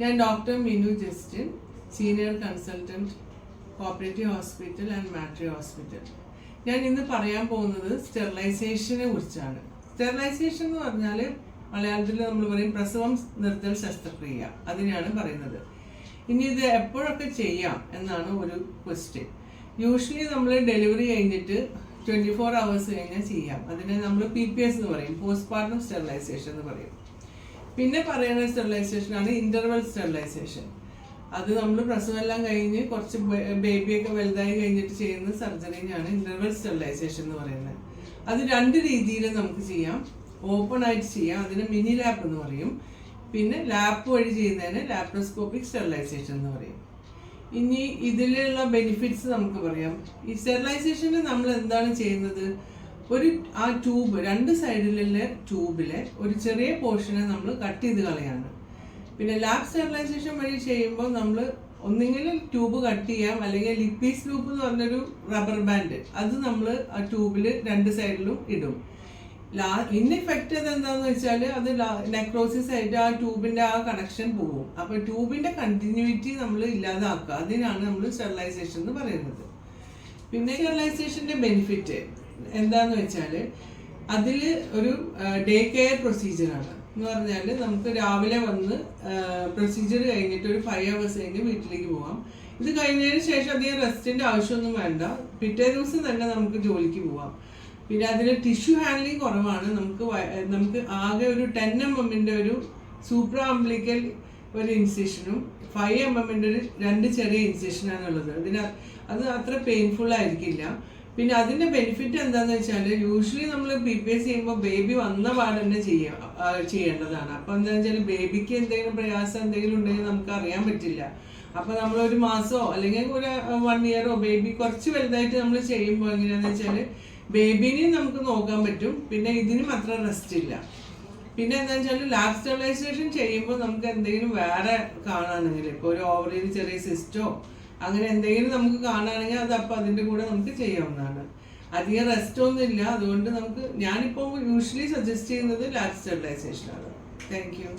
ഞാൻ doctor Minu Justin senior consultant cooperative hospital and മാട്രി hospital. ഞാൻ ഇന്ന് പറയാൻ പോകുന്നത് സ്റ്റെറിലൈസേഷനെ കുറിച്ചാണ്. സ്റ്റെറിലൈസേഷൻ എന്ന് പറഞ്ഞാൽ മലയാളത്തിൽ നമ്മൾ പറയും പ്രസവം നിർത്തൽ ശസ്ത്രക്രിയ. അതിനെയാണ് പറയുന്നത്. ഇനി ഇത് എപ്പോഴൊക്കെ ചെയ്യാം എന്നാണ് ഒരു ക്വസ്റ്റ്യൻ യൂഷ്വലി നമ്മൾ ഡെലിവറി കഴിഞ്ഞിട്ട് ട്വന്റി ഫോർ അവേഴ്സ് കഴിഞ്ഞാൽ ചെയ്യാം. അതിനെ നമ്മൾ പി പി എസ് എന്ന് പറയും. പോസ്റ്റ്മോർട്ടം സ്റ്റെറിലൈസേഷൻ എന്ന് പറയും. പിന്നെ പറയുന്ന സ്റ്റെറിലൈസേഷൻ ആണ് ഇന്റർവെൽ സ്റ്റെറിലൈസേഷൻ. അത് നമ്മൾ പ്രസവമെല്ലാം കഴിഞ്ഞ് കുറച്ച് ബേബിയൊക്കെ വലുതായി കഴിഞ്ഞിട്ട് ചെയ്യുന്ന സർജറിനെയാണ് ഇന്റർവെൽ സ്റ്റെറിലൈസേഷൻ എന്ന് പറയുന്നത്. അത് രണ്ട് രീതിയിൽ നമുക്ക് ചെയ്യാം. ഓപ്പൺ ആയിട്ട് ചെയ്യാം അതിന് മിനി ലാപ്പ് എന്ന് പറയും. പിന്നെ ലാപ്പ് വഴി ചെയ്യുന്നതിന് ലാപ്രോസ്കോപ്പിക് സ്റ്റെറിലൈസേഷൻ എന്ന് പറയും. ഇനി ഇതിലുള്ള ബെനിഫിറ്റ്സ് നമുക്ക് പറയാം. ഈ സ്റ്റെറിലൈസേഷന് നമ്മൾ എന്താണ് ചെയ്യുന്നത്? ഒരു ആ ട്യൂബ് രണ്ട് സൈഡിലുള്ള ട്യൂബിലെ ഒരു ചെറിയ പോർഷനെ നമ്മൾ കട്ട് ചെയ്ത് കളയാണ്. പിന്നെ ലാബ് സ്റ്റെറിലൈസേഷൻ വഴി ചെയ്യുമ്പോൾ നമ്മൾ ഒന്നെങ്കിലും ട്യൂബ് കട്ട് ചെയ്യാം അല്ലെങ്കിൽ ലിപ്പീസ് ലൂപ്പ് എന്ന് പറഞ്ഞൊരു റബ്ബർ ബാൻഡ് അത് നമ്മൾ ആ ട്യൂബിൽ രണ്ട് സൈഡിലും ഇടും. ലാ ഇൻ ഇഫക്റ്റ് എന്താന്ന് വെച്ചാൽ അത് നെക്രോസിസ് ആയിട്ട് ആ ട്യൂബിന്റെ ആ കണക്ഷൻ പോകും അപ്പോൾ ട്യൂബിന്റെ കണ്ടിന്യൂറ്റി നമ്മൾ ഇല്ലാതാക്കുക. അതിനാണ് നമ്മൾ സ്റ്റെറിലൈസേഷൻ എന്ന് പറയുന്നത്. പിന്നെ സ്റ്റെറിലൈസേഷന്റെ ബെനിഫിറ്റ് എന്താന്ന് വെച്ചാൽ അതിൽ ഒരു ഡേ കെയർ പ്രൊസീജിയറാണ് എന്ന് പറഞ്ഞാൽ നമുക്ക് രാവിലെ വന്ന് പ്രൊസീജിയർ കഴിഞ്ഞിട്ട് ഒരു ഫൈവ് അവേഴ്സ് കഴിഞ്ഞ് വീട്ടിലേക്ക് പോവാം. ഇത് കഴിഞ്ഞതിന് ശേഷം അധികം റെസ്റ്റിന്റെ ആവശ്യമൊന്നും വേണ്ട. പിറ്റേ ദിവസം തന്നെ നമുക്ക് ജോലിക്ക് പോവാം. പിന്നെ അതിൽ ടിഷ്യൂ ഹാൻഡ്ലിങ് കുറവാണ്. നമുക്ക് നമുക്ക് ആകെ ഒരു ടെൻ എം എമ്മിന്റെ ഒരു സൂപ്പർ ആംബ്ലിക്കൽ ഒരു ഇൻസെഷനും ഫൈവ് എം എമ്മിന്റെ ഒരു രണ്ട് ചെറിയ ഇൻസെഷനാണ് ഉള്ളത്. അതിന് അത് അത്ര പെയിൻഫുൾ ആയിരിക്കില്ല. പിന്നെ അതിന്റെ ബെനിഫിറ്റ് എന്താന്ന് വെച്ചാൽ യൂഷ്വലി നമ്മൾ പി പി എസ് ചെയ്യുമ്പോൾ ബേബി വന്ന പാട് തന്നെ ചെയ്യാം ചെയ്യേണ്ടതാണ്. അപ്പൊ എന്താ വെച്ചാൽ ബേബിക്ക് എന്തെങ്കിലും പ്രയാസം എന്തെങ്കിലും ഉണ്ടെങ്കിൽ നമുക്ക് അറിയാൻ പറ്റില്ല. അപ്പൊ നമ്മൾ ഒരു മാസോ അല്ലെങ്കിൽ ഒരു വൺ ഇയറോ ബേബി കുറച്ച് വലുതായിട്ട് നമ്മൾ ചെയ്യുമ്പോൾ എങ്ങനെയാന്ന് വെച്ചാൽ ബേബിനെയും നമുക്ക് നോക്കാൻ പറ്റും. പിന്നെ ഇതിനും അത്ര റെസ്റ്റ് ഇല്ല. പിന്നെ എന്താ വെച്ചാൽ ലാബ് സ്റ്റെബിലൈസേഷൻ ചെയ്യുമ്പോൾ നമുക്ക് എന്തെങ്കിലും വേറെ കാണുകയാണെങ്കിൽ ഇപ്പോൾ ഒരു ഓവറിൽ ചെറിയ സിസ്റ്റോ അങ്ങനെ എന്തെങ്കിലും നമുക്ക് കാണുകയാണെങ്കിൽ അത് അപ്പോൾ അതിന്റെ കൂടെ നമുക്ക് ചെയ്യാവുന്നതാണ്. അധികം റെസ്റ്റ് ഒന്നും ഇല്ല. അതുകൊണ്ട് നമുക്ക് ഞാനിപ്പോൾ യൂഷ്വലി സജസ്റ്റ് ചെയ്യുന്നത് ലാബ് സ്റ്റെബിലൈസേഷൻ ആണ്. Thank you